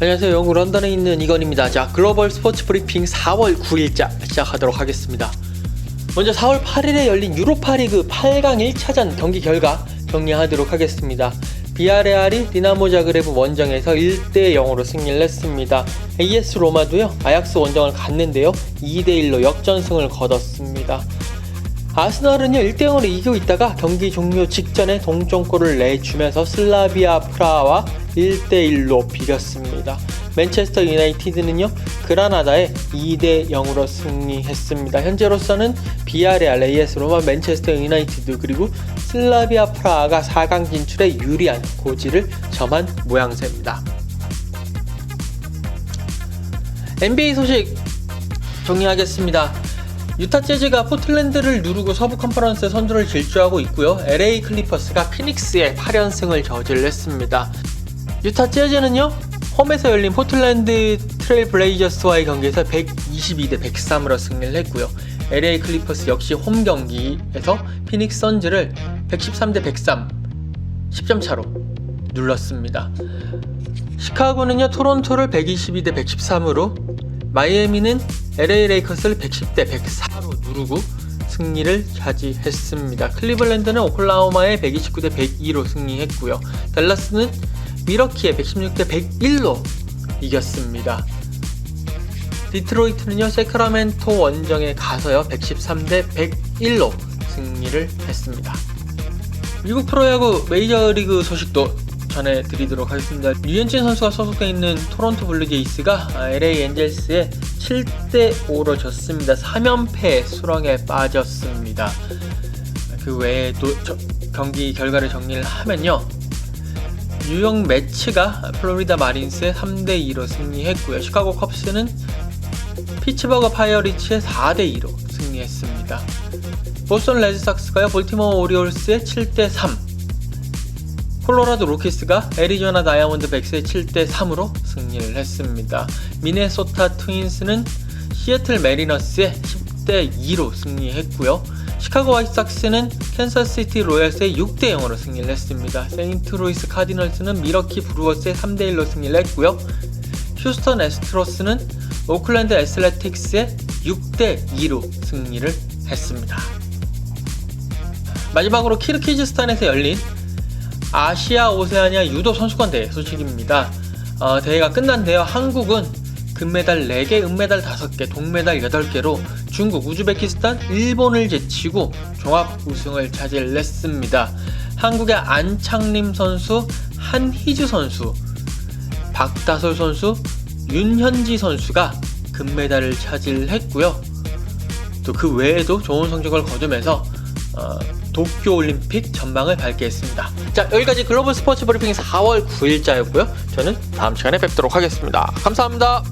안녕하세요. 영국 런던에 있는 이건입니다. 자, 글로벌 스포츠 브리핑 4월 9일자 시작하도록 하겠습니다. 먼저 4월 8일에 열린 유로파리그 8강 1차전 경기 결과 정리하도록 하겠습니다. 비아레알이 디나모 자그레브 원정에서 1대 0으로 승리를 했습니다. AS 로마도요. 아약스 원정을 갔는데요. 2대 1로 역전승을 거뒀습니다. 아스널은요 1대0으로 이기고 있다가 경기 종료 직전에 동점골을 내주면서 슬라비아 프라하와 1대1로 비겼습니다. 맨체스터 유나이티드는요 그라나다에 2대 0으로 승리했습니다. 현재로서는 비아레알, AS 로마, 맨체스터 유나이티드 그리고 슬라비아 프라하가 4강 진출에 유리한 고지를 점한 모양새입니다. NBA 소식 정리하겠습니다. 유타 재즈가 포틀랜드를 누르고 서부 컨퍼런스 선두를 질주하고 있고요. LA 클리퍼스가 피닉스에 8연승을 저질렀습니다. 유타 재즈는요. 홈에서 열린 포틀랜드 트레일 블레이저스와의 경기에서 122대 103으로 승리를 했고요. LA 클리퍼스 역시 홈 경기에서 피닉스 선즈를 113대 103 10점 차로 눌렀습니다. 시카고는요 토론토를 122대 113으로 마이애미는 LA 레이커스를 110대 104로 누르고 승리를 차지했습니다. 클리블랜드는 오클라호마에 129대 102로 승리했고요. 달라스는 미러키에 116대 101로 이겼습니다. 디트로이트는요 세크라멘토 원정에 가서요 113대 101로 승리를 했습니다. 미국 프로야구 메이저리그 소식도 전해드리도록 하겠습니다. 류현진 선수가 소속돼 있는 토론토 블루제이스가 LA 엔젤스에 7대 5로 졌습니다. 3연패 수렁에 빠졌습니다. 그 외에도 저- 경기 결과를 정리를 하면요. 뉴욕 매츠가 플로리다 마린스에 3대 2로 승리했고요. 시카고 컵스는 피츠버그 파이어리치에 4대 2로 승리했습니다. 보스턴 레드삭스가요 볼티모어 오리올스에 7대 3 콜로라도 로키스가 애리조나 다이아몬드 백스에 7대 3으로 승리를 했습니다. 미네소타 트윈스는 시애틀 메리너스에 10대 2로 승리했고요. 시카고 화이트삭스는 캔서스시티 로얄스에 6대 0으로 승리를 했습니다. 세인트루이스 카디널스는 미러키 브루어스에 3대 1로 승리를 했고요. 휴스턴 에스트로스는 오클랜드 애슬레틱스에 6대 2로 승리를 했습니다. 마지막으로 키르키즈스탄에서 열린 아시아 오세아니아 유도 선수권 대회 소식입니다. 어, 대회가 끝난데요. 한국은 금메달 4개, 은메달 5개, 동메달 8개로 중국, 우즈베키스탄, 일본을 제치고 종합 우승을 차지했습니다. 한국의 안창림 선수, 한희주 선수, 박다솔 선수, 윤현지 선수가 금메달을 차지했고요. 또 그 외에도 좋은 성적을 거두면서 어, 도쿄 올림픽 전망을 밝게 했습니다. 자, 여기까지 글로벌 스포츠 브리핑 4월 9일자였고요. 저는 다음 시간에 뵙도록 하겠습니다. 감사합니다.